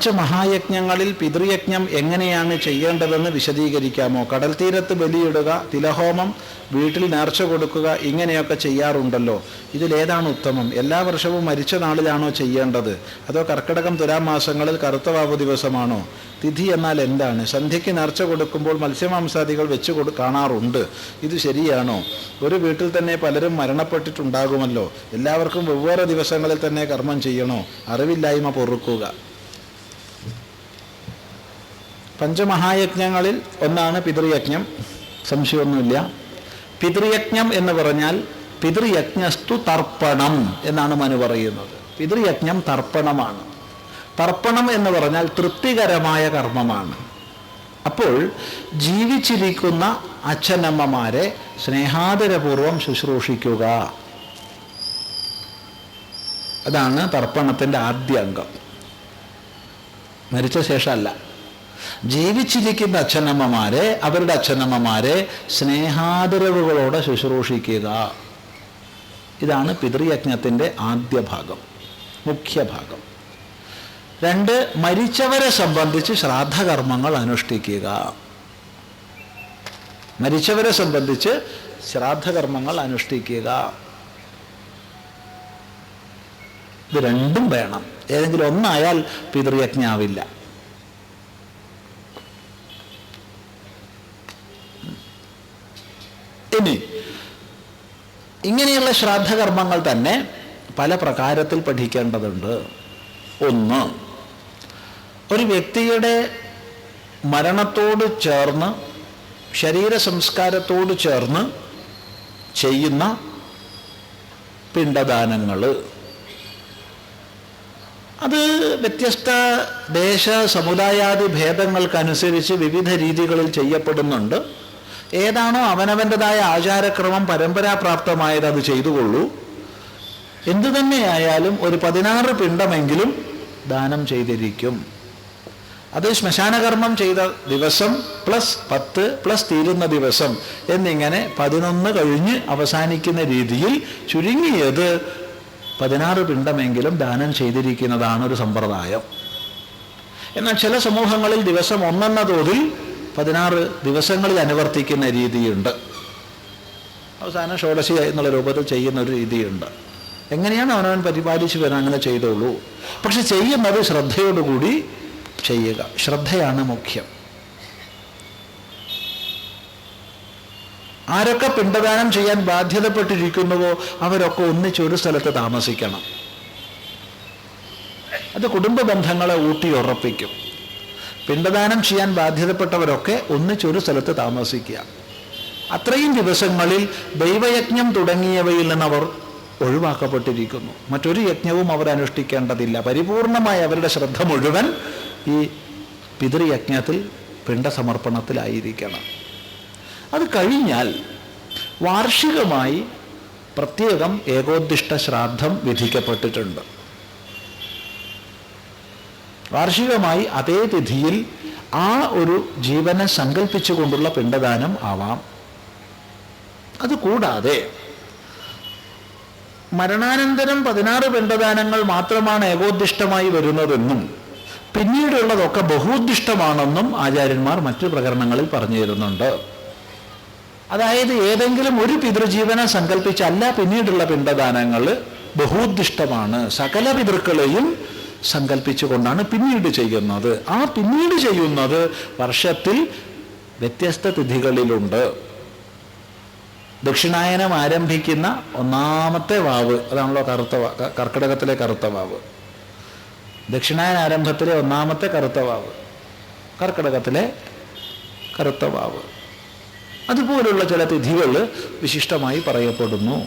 പഞ്ചമഹായജ്ഞങ്ങളിൽ പിതൃയജ്ഞം എങ്ങനെയാണ് ചെയ്യേണ്ടതെന്ന് വിശദീകരിക്കാമോ? കടൽ തീരത്ത് ബലിയിടുക തിലഹോമം വീട്ടിൽ നേർച്ച കൊടുക്കുക ഇങ്ങനെയൊക്കെ ചെയ്യാറുണ്ടല്ലോ. ഇതിലേതാണ് ഉത്തമം? എല്ലാ വർഷവും മരിച്ച നാളിലാണോ ചെയ്യേണ്ടത്? അതോ കർക്കിടകം തുലാമാസങ്ങളിൽ കറുത്തവാവു ദിവസമാണോ? തിഥി എന്നാൽ എന്താണ്? സന്ധ്യയ്ക്ക് നേർച്ച കൊടുക്കുമ്പോൾ മത്സ്യമാംസാദികൾ വെച്ച് കൊടു കാണാറുണ്ട്. ഇത് ശരിയാണോ? ഒരു വീട്ടിൽ തന്നെ പലരും മരണപ്പെട്ടിട്ടുണ്ടാകുമല്ലോ. എല്ലാവർക്കും വെവ്വേറെ ദിവസങ്ങളിൽ തന്നെ കർമ്മം ചെയ്യണോ? അറിവില്ലായ്മ പൊറുക്കുക. പഞ്ചമഹായജ്ഞങ്ങളിൽ ഒന്നാണ് പിതൃയജ്ഞം. സംശയമൊന്നുമില്ല. പിതൃയജ്ഞം എന്ന് പറഞ്ഞാൽ പിതൃയജ്ഞസ്തു തർപ്പണം എന്നാണ് മനു പറയുന്നത്. പിതൃയജ്ഞം തർപ്പണമാണ്. തർപ്പണം എന്ന് പറഞ്ഞാൽ തൃപ്തികരമായ കർമ്മമാണ്. അപ്പോൾ ജീവിച്ചിരിക്കുന്ന അച്ഛനമ്മമാരെ സ്നേഹാദരപൂർവം ശുശ്രൂഷിക്കുക. അതാണ് തർപ്പണത്തിന്റെ ആദ്യ അംഗം. മരിച്ച ശേഷമല്ല. ജീവിച്ചിരിക്കുന്ന അച്ഛനമ്മമാരെ അവരുടെ അച്ഛനമ്മമാരെ സ്നേഹാദരവുകളോടെ ശുശ്രൂഷിക്കുക. ഇതാണ് പിതൃയജ്ഞത്തിന്റെ ആദ്യ ഭാഗം മുഖ്യ ഭാഗം. രണ്ട് മരിച്ചവരെ സംബന്ധിച്ച് ശ്രാദ്ധകർമ്മങ്ങൾ അനുഷ്ഠിക്കുക. മരിച്ചവരെ സംബന്ധിച്ച് ശ്രാദ്ധകർമ്മങ്ങൾ അനുഷ്ഠിക്കുക. ഇത് രണ്ടും വേണം. ഏതെങ്കിലും ഒന്നായാൽ പിതൃയജ്ഞാവില്ല ഇനി ഇങ്ങനെയുള്ള ശ്രാദ്ധകർമ്മങ്ങൾ തന്നെ പല പ്രകാരത്തിൽ പഠിക്കേണ്ടതുണ്ട്. ഒന്ന് ഒരു വ്യക്തിയുടെ മരണത്തോട് ചേർന്ന് ശരീര സംസ്കാരത്തോട് ചേർന്ന് ചെയ്യുന്ന പിണ്ടദാനങ്ങൾ അത് വ്യത്യസ്ത ദേശ സമുദായാദി ഭേദങ്ങൾക്കനുസരിച്ച് വിവിധ രീതികളിൽ ചെയ്യപ്പെടുന്നുണ്ട്. ഏതാണോ അവനവന്റെതായ ആചാരക്രമം പരമ്പരാപ്രാപ്തമായത് അത് ചെയ്തുകൊള്ളൂ. എന്തു തന്നെയായാലും ഒരു പതിനാറ് പിണ്ടമെങ്കിലും ദാനം ചെയ്തിരിക്കും. അത് ശ്മശാനകർമ്മം ചെയ്ത ദിവസം പ്ലസ് പത്ത് പ്ലസ് തീരുന്ന ദിവസം എന്നിങ്ങനെ പതിനൊന്ന് കഴിഞ്ഞ് അവസാനിക്കുന്ന രീതിയിൽ ചുരുങ്ങിയത് പതിനാറ് പിണ്ടമെങ്കിലും ദാനം ചെയ്തിരിക്കുന്നതാണ് ഒരു സമ്പ്രദായം. എന്നാൽ ചില സമൂഹങ്ങളിൽ ദിവസം ഒന്നെന്ന തോതിൽ പതിനാറ് ദിവസങ്ങളിൽ അനുവർത്തിക്കുന്ന രീതിയുണ്ട്. അവസാനം ഷോഡശി എന്നുള്ള രൂപത്തിൽ ചെയ്യുന്ന ഒരു രീതിയുണ്ട്. എങ്ങനെയാണ് അവനവൻ പരിപാലിച്ചു വരാൻ അങ്ങനെ ചെയ്തോളൂ? പക്ഷെ ചെയ്യുന്നത് ശ്രദ്ധയോടുകൂടി ചെയ്യുക. ശ്രദ്ധയാണ് മുഖ്യം. ആരൊക്കെ പിണ്ടദാനം ചെയ്യാൻ ബാധ്യതപ്പെട്ടിരിക്കുന്നുവോ അവരൊക്കെ ഒന്നിച്ചൊരു സ്ഥലത്ത് താമസിക്കണം. അത് കുടുംബ ബന്ധങ്ങളെ ഊട്ടിയുറപ്പിക്കും. പിണ്ടദാനം ചെയ്യാൻ ബാധ്യതപ്പെട്ടവരൊക്കെ ഒന്നിച്ചൊരു സ്ഥലത്ത് താമസിക്കുക. അത്രയും ദിവസങ്ങളിൽ ദൈവയജ്ഞം തുടങ്ങിയവയിൽ നിന്ന് അവർ ഒഴിവാക്കപ്പെട്ടിരിക്കുന്നു. മറ്റൊരു യജ്ഞവും അവർ അനുഷ്ഠിക്കേണ്ടതില്ല പരിപൂർണമായി അവരുടെ ശ്രദ്ധ മുഴുവൻ ഈ പിതൃയജ്ഞത്തിൽ പിണ്ടസമർപ്പണത്തിലായിരിക്കണം അത് കഴിഞ്ഞാൽ വാർഷികമായി പ്രത്യേകം ഏകോദ്ദിഷ്ട ശ്രാദ്ധം വിധിക്കപ്പെട്ടിട്ടുണ്ട്. വാർഷികമായി അതേ തിഥിയിൽ ആ ഒരു ജീവനെ സങ്കല്പിച്ചുകൊണ്ടുള്ള പിണ്ടദാനം ആവാം. അതുകൂടാതെ മരണാനന്തരം പതിനാറ് പിണ്ടദാനങ്ങൾ മാത്രമാണ് ഏകോദ്ദിഷ്ടമായി വരുന്നതെന്നും പിന്നീടുള്ളതൊക്കെ ബഹുദ്ദിഷ്ടമാണെന്നും ആചാര്യന്മാർ മറ്റു പ്രകരണങ്ങളിൽ പറഞ്ഞു തരുന്നുണ്ട്. അതായത് ഏതെങ്കിലും ഒരു പിതൃജീവനെ സങ്കല്പിച്ചല്ല പിന്നീടുള്ള പിണ്ടദാനങ്ങൾ ബഹുദ്ദിഷ്ടമാണ് സകല പിതൃക്കളെയും സങ്കല്പിച്ചുകൊണ്ടാണ് പിന്നീട് ചെയ്യുന്നത്. ആ പിന്നീട് ചെയ്യുന്നത് വർഷത്തിൽ വ്യത്യസ്ത തിഥികളിലുണ്ട്. ദക്ഷിണായനം ആരംഭിക്കുന്ന ഒന്നാമത്തെ വാവ് അതാണല്ലോ കറുത്ത കർക്കിടകത്തിലെ കറുത്ത വാവ്. ദക്ഷിണായന ആരംഭത്തിലെ ഒന്നാമത്തെ കറുത്ത വാവ് കർക്കിടകത്തിലെ കറുത്ത വാവ്. അതുപോലുള്ള ചില തിഥികൾ വിശിഷ്ടമായി പറയപ്പെടുന്നു.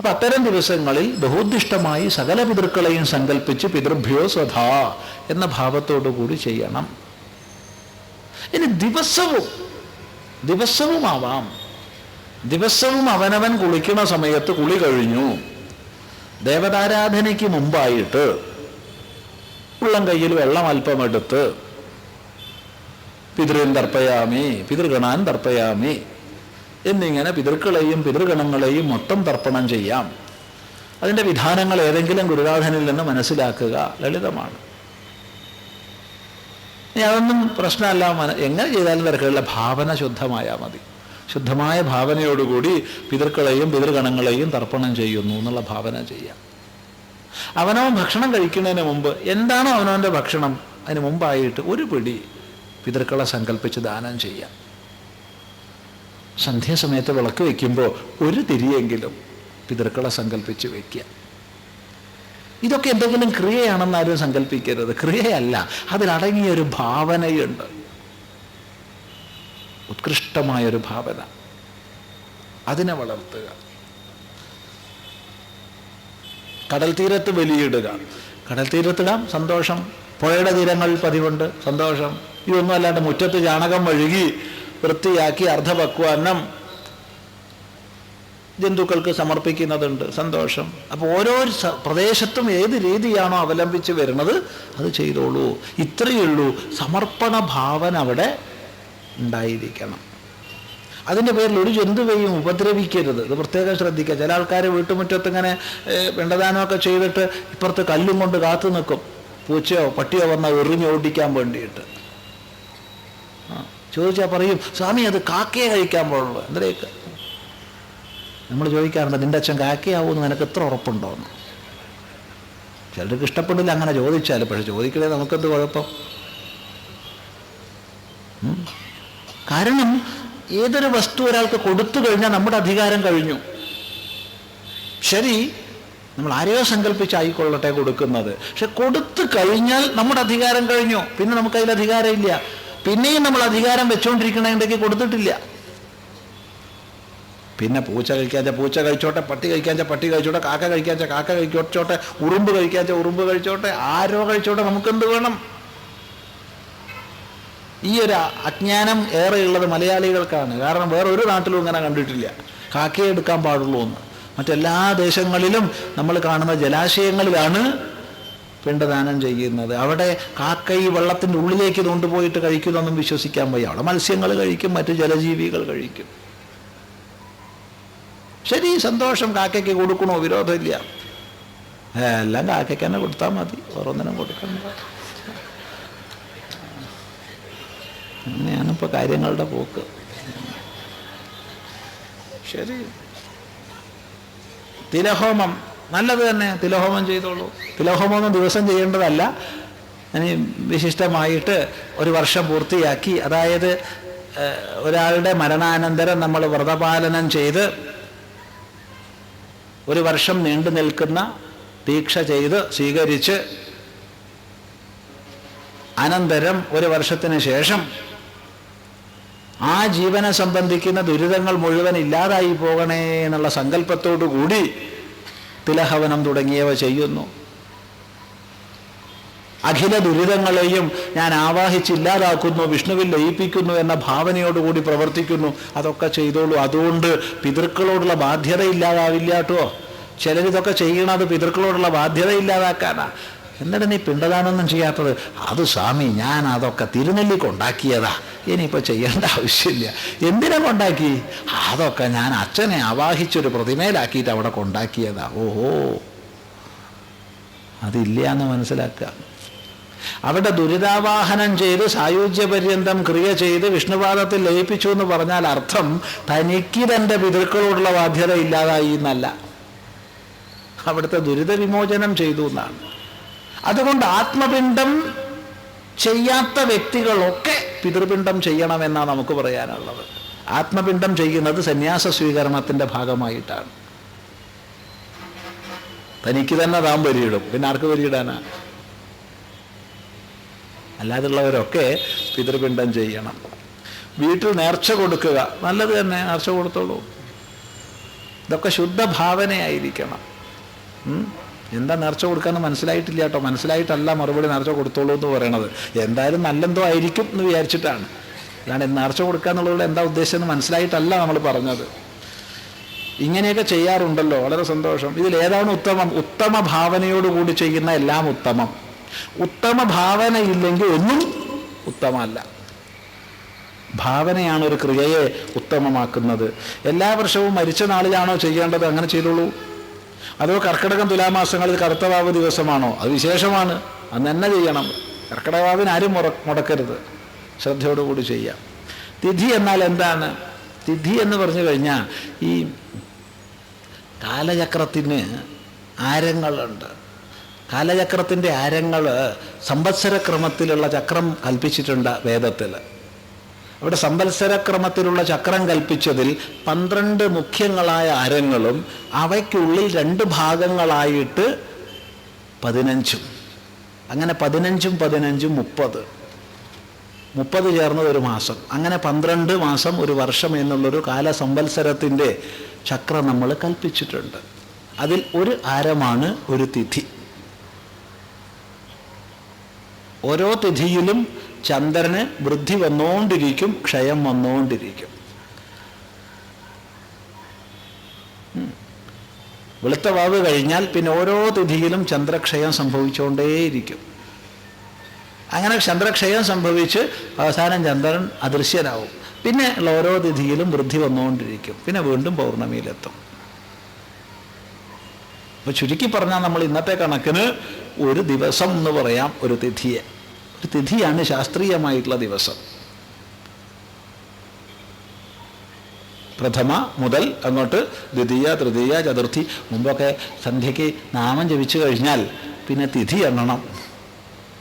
അപ്പം അത്തരം ദിവസങ്ങളിൽ ബഹുദ്ദിഷ്ടമായി സകല പിതൃക്കളെയും സങ്കല്പിച്ച് പിതൃഭ്യോ സ്വധാ എന്ന ഭാവത്തോടു കൂടി ചെയ്യണം. ഇനി ദിവസവും ദിവസവുമാവാം. ദിവസവും അവനവൻ കുളിക്കുന്ന സമയത്ത് കുളി കഴിഞ്ഞു. ദേവതാരാധനയ്ക്ക് മുമ്പായിട്ട് ഉള്ളം കയ്യിൽ വെള്ളം അല്പമെടുത്ത് പിതൃൻ തർപ്പയാമി പിതൃഗണാൻ തർപ്പയാമി എന്നിങ്ങനെ പിതൃക്കളെയും പിതൃഗണങ്ങളെയും മൊത്തം തർപ്പണം ചെയ്യാം. അതിന്റെ വിധാനങ്ങൾ ഏതെങ്കിലും ഗുരുനാഥനിൽ നിന്ന് മനസ്സിലാക്കുക ലളിതമാണ്. ഇനി അതൊന്നും പ്രശ്നമല്ല മന എങ്ങനെ ചെയ്താലും തരക്കുള്ള ഭാവന ശുദ്ധമായാൽ മതി. ശുദ്ധമായ ഭാവനയോടുകൂടി പിതൃക്കളെയും പിതൃഗണങ്ങളെയും തർപ്പണം ചെയ്യുന്നു എന്നുള്ള ഭാവന ചെയ്യാം. അവനവൻ ഭക്ഷണം കഴിക്കുന്നതിന് മുമ്പ് എന്താണോ അവനവന്റെ ഭക്ഷണം അതിന് മുമ്പായിട്ട് ഒരു പിടി പിതൃക്കളെ സങ്കല്പിച്ച് ദാനം ചെയ്യാം. സന്ധ്യാസമയത്ത് വിളക്ക് വയ്ക്കുമ്പോൾ ഒരു തിരിയെങ്കിലും പിതൃക്കളെ സങ്കല്പിച്ച് വയ്ക്കുക. ഇതൊക്കെ എന്തെങ്കിലും ക്രിയയാണെന്ന് ആരും സങ്കല്പിക്കരുത്. ക്രിയയല്ല അതിലടങ്ങിയ ഒരു ഭാവനയുണ്ട്. ഉത്കൃഷ്ടമായൊരു ഭാവന. അതിനെ വളർത്തുക. കടൽ തീരത്ത് വലിയിടുക കടൽ തീരത്തിടാം സന്തോഷം. പുഴയുടെ തീരങ്ങളിൽ പതിവുണ്ട് സന്തോഷം. ഇതൊന്നും അല്ലാണ്ട് മുറ്റത്ത് ചാണകം വഴുകി വൃത്തിയാക്കി അർദ്ധപക്വാന്നം ജന്തുക്കൾക്ക് സമർപ്പിക്കുന്നതുണ്ട്. സന്തോഷം. അപ്പോൾ ഓരോ പ്രദേശത്തും ഏത് രീതിയാണോ അവലംബിച്ച് വരുന്നത് അത് ചെയ്തോളൂ. ഇത്രയേ ഉള്ളൂ. സമർപ്പണ ഭാവന അവിടെ ഉണ്ടായിരിക്കണം. അതിന്റെ പേരിൽ ഒരു ജന്തുവെയും ഉപദ്രവിക്കരുത്. ഇത് പ്രത്യേകം ശ്രദ്ധിക്കുക. ചില ആൾക്കാർ വീട്ടുമുറ്റത്ത് ഇങ്ങനെ വെണ്ടദാനമൊക്കെ ചെയ്തിട്ട് ഇപ്പുറത്ത് കല്ലും കൊണ്ട് കാത്തു നിൽക്കും. പൂച്ചയോ പട്ടിയോ വന്നാൽ എറിഞ്ഞ് ഓടിക്കാൻ വേണ്ടിയിട്ട്. ചോദിച്ചാൽ പറയും സ്വാമി അത് കാക്കയെ കഴിക്കാൻ പാടുള്ളൂ എന്തരേക്ക് നമ്മൾ ചോദിക്കാറുണ്ട് നിന്റെ അച്ഛൻ കാക്കയാവുമെന്ന് നിനക്ക് എത്ര ഉറപ്പുണ്ടോ എന്ന്? ചിലർക്ക് ഇഷ്ടപ്പെടില്ല അങ്ങനെ ചോദിച്ചാൽ പക്ഷെ ചോദിക്കണേ നമുക്കെന്ത് കുഴപ്പം. കാരണം ഏതൊരു വസ്തു ഒരാൾക്ക് കൊടുത്തു കഴിഞ്ഞാൽ നമ്മുടെ അധികാരം കഴിഞ്ഞു. ശരി നമ്മൾ ആരെയോ സങ്കല്പിച്ചായിക്കൊള്ളട്ടെ കൊടുക്കുന്നത്. പക്ഷെ കൊടുത്തു കഴിഞ്ഞാൽ നമ്മുടെ അധികാരം കഴിഞ്ഞു. പിന്നെ നമുക്കതിൽ അധികാരമില്ല. പിന്നെയും നമ്മൾ അധികാരം വെച്ചുകൊണ്ടിരിക്കണമെങ്കിൽ കൊടുത്തിട്ടില്ല. പിന്നെ പൂച്ച കഴിക്കാച്ച പൂച്ച കഴിച്ചോട്ടെ പട്ടി കഴിക്കാച്ച പട്ടി കഴിച്ചോട്ടെ കാക്ക കഴിക്കാച്ച കാക്ക കഴിച്ചോട്ടെ ഉറുമ്പ് കഴിക്കാച്ച ഉറുമ്പ് കഴിച്ചോട്ടെ ആരോ കഴിച്ചോട്ടെ നമുക്കെന്ത് വേണം? ഈ ഒരു അജ്ഞാനം ഏറെയുള്ളത് മലയാളികൾക്കാണ്. കാരണം വേറെ ഒരു നാട്ടിലും ഇങ്ങനെ കണ്ടിട്ടില്ല. കാക്കയെ എടുക്കാൻ പാടുള്ളൂ എന്ന്. മറ്റെല്ലാ ദേശങ്ങളിലും നമ്മൾ കാണുന്ന ജലാശയങ്ങളിലാണ് പിണ്ടദാനം ചെയ്യുന്നത്. അവിടെ കാക്കൈ വെള്ളത്തിന്റെ ഉള്ളിലേക്ക് കൊണ്ടുപോയിട്ട് കഴിക്കുന്നൊന്നും വിശ്വസിക്കാൻ വയ്യ. അവിടെ മത്സ്യങ്ങൾ കഴിക്കും മറ്റ് ജലജീവികൾ കഴിക്കും. ശരി സന്തോഷം. കാക്കയ്ക്ക് കൊടുക്കണോ? വിരോധമില്ല. എല്ലാം കാക്കയ്ക്ക് തന്നെ കൊടുത്താൽ മതി. ഓരോന്നിനും കൊടുക്കണ്ട. അങ്ങനെയാണ് ഇപ്പോൾ കാര്യങ്ങളുടെ പോക്ക്. ശരി. തിലഹോമം. നല്ലത് തന്നെ തിലഹോമം ചെയ്തോളൂ. തിലഹോമം ദിവസം ചെയ്യേണ്ടതല്ല. വിശിഷ്ടമായിട്ട് ഒരു വർഷം പൂർത്തിയാക്കി. അതായത് ഒരാളുടെ മരണാനന്തരം നമ്മൾ വ്രതപാലനം ചെയ്ത് ഒരു വർഷം നീണ്ടു നിൽക്കുന്ന ദീക്ഷ ചെയ്ത് സ്വീകരിച്ച് അനന്തരം ഒരു വർഷത്തിന് ശേഷം ആ ജീവനെ സംബന്ധിക്കുന്ന ദുരിതങ്ങൾ മുഴുവൻ ഇല്ലാതായി പോകണേ എന്നുള്ള സങ്കല്പത്തോടു കൂടി തിലഹവനം തുടങ്ങിയവ ചെയ്യുന്നു. അഖില ദുരിതങ്ങളെയും ഞാൻ ആവാഹിച്ചില്ലാതാക്കുന്നു വിഷ്ണുവിൽ ലയിപ്പിക്കുന്നു എന്ന ഭാവനയോടുകൂടി പ്രവർത്തിക്കുന്നു. അതൊക്കെ ചെയ്തോളൂ. അതുകൊണ്ട് പിതൃക്കളോടുള്ള ബാധ്യത ഇല്ലാതാവില്ല കേട്ടോ. ചിലരിതൊക്കെ ചെയ്യണത് പിതൃക്കളോടുള്ള ബാധ്യത ഇല്ലാതാക്കാനാ എന്നിട്ട് നീ പിണ്ടദാനൊന്നും ചെയ്യാത്തത്? അത് സ്വാമി ഞാൻ അതൊക്കെ തിരുനെല്ലി കൊണ്ടാക്കിയതാ ഇനിയിപ്പോൾ ചെയ്യേണ്ട ആവശ്യമില്ല. എന്തിനെ കൊണ്ടാക്കി? അതൊക്കെ ഞാൻ അച്ഛനെ അവാഹിച്ചൊരു പ്രതിമയിലാക്കിയിട്ട് അവിടെ കൊണ്ടാക്കിയതാ. ഓഹോ. അതില്ല എന്ന് മനസ്സിലാക്കുക. അവിടെ ദുരിതാവാഹനം ചെയ്ത് സായുജ്യപര്യന്തം ക്രിയ ചെയ്ത് വിഷ്ണുപാദത്തിൽ ലയിപ്പിച്ചു എന്ന് പറഞ്ഞാൽ അർത്ഥം തനിക്ക് തന്റെ പിതൃക്കളോടുള്ള ബാധ്യത ഇല്ലാതായി എന്നല്ല. അവിടുത്തെ ദുരിത വിമോചനം ചെയ്തു എന്നാണ്. അതുകൊണ്ട് ആത്മപിണ്ഡം ചെയ്യാത്ത വ്യക്തികളൊക്കെ പിതൃപിണ്ഡം ചെയ്യണമെന്നാണ് നമുക്ക് പറയാനുള്ളത്. ആത്മപിണ്ഡം ചെയ്യുന്നത് സന്യാസ സ്വീകരണത്തിന്റെ ഭാഗമായിട്ടാണ്. തനിക്ക് തന്നെ താൻ വരിയിടും പിന്നെ ആർക്ക് വരിയിടാനാ അല്ലാതുള്ളവരൊക്കെ പിതൃപിണ്ഡം ചെയ്യണം. വീട്ടിൽ നേർച്ച കൊടുക്കുക. നല്ലത് തന്നെ നേർച്ച കൊടുത്തോളൂ. ഇതൊക്കെ ശുദ്ധ ഭാവനയായിരിക്കണം? എന്താ നേർച്ച കൊടുക്കാന്ന് മനസ്സിലായിട്ടില്ല കേട്ടോ. മനസ്സിലായിട്ടല്ല മറുപടി നേർച്ച കൊടുത്തോളൂ എന്ന് പറയണത്. എന്തായാലും നല്ലെന്തോ ആയിരിക്കും എന്ന് വിചാരിച്ചിട്ടാണ്. അല്ലാണ്ട് നേർച്ച കൊടുക്കുക എന്നുള്ളത് എന്താ ഉദ്ദേശം എന്ന് മനസ്സിലായിട്ടല്ല നമ്മൾ പറഞ്ഞത്. ഇങ്ങനെയൊക്കെ ചെയ്യാറുണ്ടല്ലോ. വളരെ സന്തോഷം. ഇതിൽ ഏതാണ് ഉത്തമം? ഉത്തമ ഭാവനയോടുകൂടി ചെയ്യുന്ന എല്ലാം ഉത്തമം. ഉത്തമ ഭാവന ഇല്ലെങ്കിൽ ഒന്നും ഉത്തമമല്ല. ഭാവനയാണ് ഒരു ക്രിയയെ ഉത്തമമാക്കുന്നത്. എല്ലാ വർഷവും മരിച്ച നാളിലാണോ ചെയ്യേണ്ടത്? അങ്ങനെ ചെയ്തോളൂ. അതോ കർക്കിടകം തുലാമാസങ്ങളിൽ കറുത്തവാവ് ദിവസമാണോ? അത് വിശേഷമാണ്. അന്ന് തന്നെ ചെയ്യണം. കർക്കിടകവാവിന് ആരും മുറ മുടക്കരുത്. ശ്രദ്ധയോടുകൂടി ചെയ്യാം. തിഥി എന്നാൽ എന്താണ്? തിഥി എന്ന് പറഞ്ഞു കഴിഞ്ഞാൽ ഈ കാലചക്രത്തിന് ആരങ്ങളുണ്ട്. കാലചക്രത്തിന്റെ ആരങ്ങൾ സംവത്സരക്രമത്തിലുള്ള ചക്രം കൽപ്പിച്ചിട്ടുണ്ട് വേദത്തിൽ. അവിടെ സംവത്സരക്രമത്തിലുള്ള ചക്രം കൽപ്പിച്ചതിൽ പന്ത്രണ്ട് മുഖ്യങ്ങളായ അരങ്ങളും അവയ്ക്കുള്ളിൽ രണ്ട് ഭാഗങ്ങളായിട്ട് പതിനഞ്ചും. അങ്ങനെ പതിനഞ്ചും പതിനഞ്ചും മുപ്പത്. മുപ്പത് ചേർന്നത് ഒരു മാസം. അങ്ങനെ പന്ത്രണ്ട് മാസം ഒരു വർഷം എന്നുള്ളൊരു കാലസംവത്സരത്തിന്റെ ചക്രം നമ്മൾ കൽപ്പിച്ചിട്ടുണ്ട്. അതിൽ ഒരു ആരമാണ് ഒരു തിഥി. ഓരോ തിഥിയിലും ചന്ദ്രന് വൃദ്ധി വന്നുകൊണ്ടിരിക്കും ക്ഷയം വന്നുകൊണ്ടിരിക്കും വെളുത്ത വാവ് കഴിഞ്ഞാൽ പിന്നെ ഓരോ തിഥിയിലും ചന്ദ്രക്ഷയം സംഭവിച്ചുകൊണ്ടേയിരിക്കും അങ്ങനെ ചന്ദ്രക്ഷയം സംഭവിച്ച് അവസാനം ചന്ദ്രൻ അദൃശ്യനാവും. പിന്നെ ഓരോ തിഥിയിലും വൃദ്ധി വന്നുകൊണ്ടിരിക്കും പിന്നെ വീണ്ടും പൗർണമിയിലെത്തും. അപ്പോൾ ചുരുക്കി പറഞ്ഞാൽ നമ്മൾ ഇന്നത്തെ കണക്കിന് ഒരു ദിവസം എന്ന് പറയാം ഒരു തിഥിയെ. ഒരു തിഥിയാണ് ശാസ്ത്രീയമായിട്ടുള്ള ദിവസം. പ്രഥമ മുതൽ അങ്ങോട്ട് ദ്വിതീയ തൃതീയ ചതുർത്ഥി മുമ്പൊക്കെ സന്ധ്യയ്ക്ക് നാമം ജപിച്ചു കഴിഞ്ഞാൽ പിന്നെ തിഥി എണ്ണണം.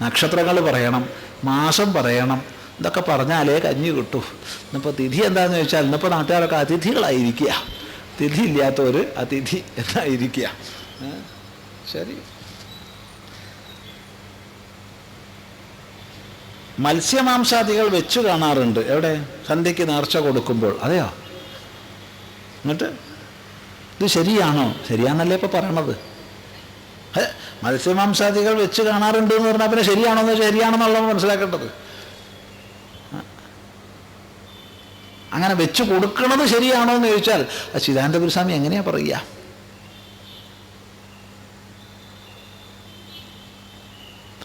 നക്ഷത്രങ്ങൾ പറയണം മാസം പറയണം ഇതൊക്കെ പറഞ്ഞാലേ കഞ്ഞി കിട്ടൂ. ഇന്നിപ്പോൾ തിഥി എന്താണെന്ന് ചോദിച്ചാൽ ഇന്നിപ്പോൾ നാട്ടുകാരൊക്കെ അതിഥികളായിരിക്കുക. തിഥി ഇല്ലാത്തവർ അതിഥി എന്നായിരിക്കുക? ശരി. മത്സ്യമാംസാദികൾ വെച്ചു കാണാറുണ്ട്. എവിടെ? സന്ധ്യയ്ക്ക് നേർച്ച കൊടുക്കുമ്പോൾ. അതെയോ? എന്നിട്ട്? ഇത് ശരിയാണോ? ശരിയാണെന്നല്ലേ ഇപ്പോൾ പറയണത്. മത്സ്യമാംസാദികൾ വെച്ച് കാണാറുണ്ട് എന്ന് പറഞ്ഞാൽ പിന്നെ ശരിയാണോ എന്ന് ശരിയാണെന്നുള്ളത് മനസ്സിലാക്കേണ്ടത്. അങ്ങനെ വെച്ച് കൊടുക്കണത് ശരിയാണോ എന്ന് ചോദിച്ചാൽ ചിദാനന്ദപുരസ്വാമി എങ്ങനെയാ പറയുക?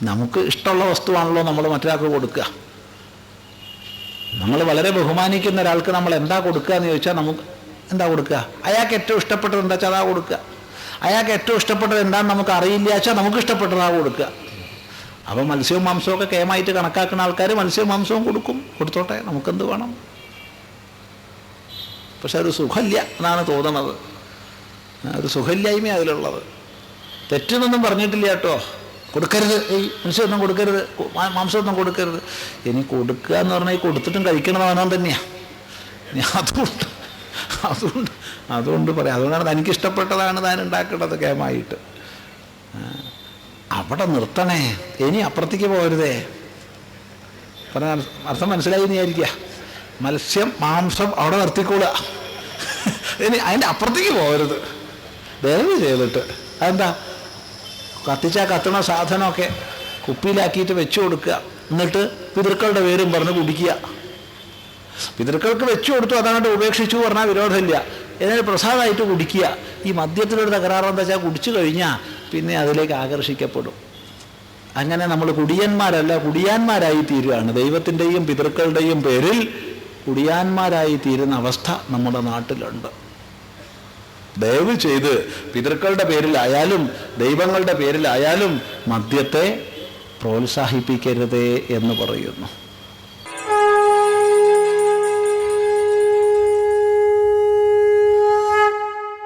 നമുക്ക് ഇഷ്ടമുള്ള വസ്തുവാണല്ലോ നമ്മൾ മറ്റൊരാൾക്ക് കൊടുക്കുക. നമ്മൾ വളരെ ബഹുമാനിക്കുന്ന ഒരാൾക്ക് നമ്മൾ എന്താ കൊടുക്കുക എന്ന് ചോദിച്ചാൽ നമുക്ക് എന്താ കൊടുക്കുക? അയാൾക്ക് ഏറ്റവും ഇഷ്ടപ്പെട്ടത് എന്താ വെച്ചാൽ അതാ കൊടുക്കുക. അയാൾക്ക് ഏറ്റവും ഇഷ്ടപ്പെട്ടത് എന്താണെന്ന് നമുക്ക് അറിയില്ല വെച്ചാൽ നമുക്ക് ഇഷ്ടപ്പെട്ടതാ കൊടുക്കുക. അപ്പോൾ മത്സ്യവും മാംസവും കേമായിട്ട് കണക്കാക്കുന്ന ആൾക്കാർ മത്സ്യവും മാംസവും കൊടുക്കും. കൊടുത്തോട്ടെ നമുക്കെന്ത് വേണം? പക്ഷെ ഒരു സുഖമില്ല എന്നാണ് തോന്നണത് ആ, ഒരു സുഖമില്ലായ്മ അതിലുള്ളത്. തെറ്റെന്നൊന്നും പറഞ്ഞിട്ടില്ല കേട്ടോ. കൊടുക്കരുത്. ഈ മനുഷ്യരൊന്നും കൊടുക്കരുത്. മാംസമൊന്നും കൊടുക്കരുത്. ഇനി കൊടുക്കുക എന്ന് പറഞ്ഞാൽ കൊടുത്തിട്ടും കഴിക്കണത് അവനവൻ തന്നെയാണ് അതുകൊണ്ട് അതുകൊണ്ട് അതുകൊണ്ട് പറയാം. അതുകൊണ്ടാണ് തനിക്കിഷ്ടപ്പെട്ടതാണ് താൻ ഉണ്ടാക്കേണ്ടത് കേമായിട്ട്. അവിടെ നിർത്തണേ. ഇനി അപ്പുറത്തേക്ക് പോകരുതേ. പറഞ്ഞ അർത്ഥം മനസ്സിലായി വിചാരിക്കുക. മത്സ്യം മാംസം അവിടെ നിർത്തിക്കൊള്ളുക ഇനി അതിന്റെ അപ്പുറത്തേക്ക് പോകരുത്. ദയവ് ചെയ്തിട്ട്. അതെന്താ? കത്തിച്ചാ കത്തണ സാധനമൊക്കെ കുപ്പിയിലാക്കിയിട്ട് വെച്ചു കൊടുക്കുക. എന്നിട്ട് പിതൃക്കളുടെ പേരും പറഞ്ഞ് കുടിക്കുക. പിതൃക്കൾക്ക് വെച്ചു കൊടുത്തു അതങ്ങോട്ട് ഉപേക്ഷിച്ചു പറഞ്ഞാൽ വിരോധമില്ല. എന്നാൽ പ്രസാദമായിട്ട് കുടിക്കുക. ഈ മദ്യത്തിലൊരു തകരാറെന്താ വെച്ചാൽ കുടിച്ചു കഴിഞ്ഞാൽ പിന്നെ അതിലേക്ക് ആകർഷിക്കപ്പെടും. അങ്ങനെ നമ്മൾ കുടിയന്മാരല്ല കുടിയാന്മാരായി തീരുകയാണ്. ദൈവത്തിന്റെയും പിതൃക്കളുടെയും പേരിൽ കുടിയാന്മാരായി തീരുന്ന അവസ്ഥ നമ്മുടെ നാട്ടിലുണ്ട്. ദയവ് ചെയ്ത് പിതൃക്കളുടെ പേരിലായാലും ദൈവങ്ങളുടെ പേരിലായാലും മദ്യത്തെ പ്രോത്സാഹിപ്പിക്കരുതേ എന്ന് പറയുന്നു.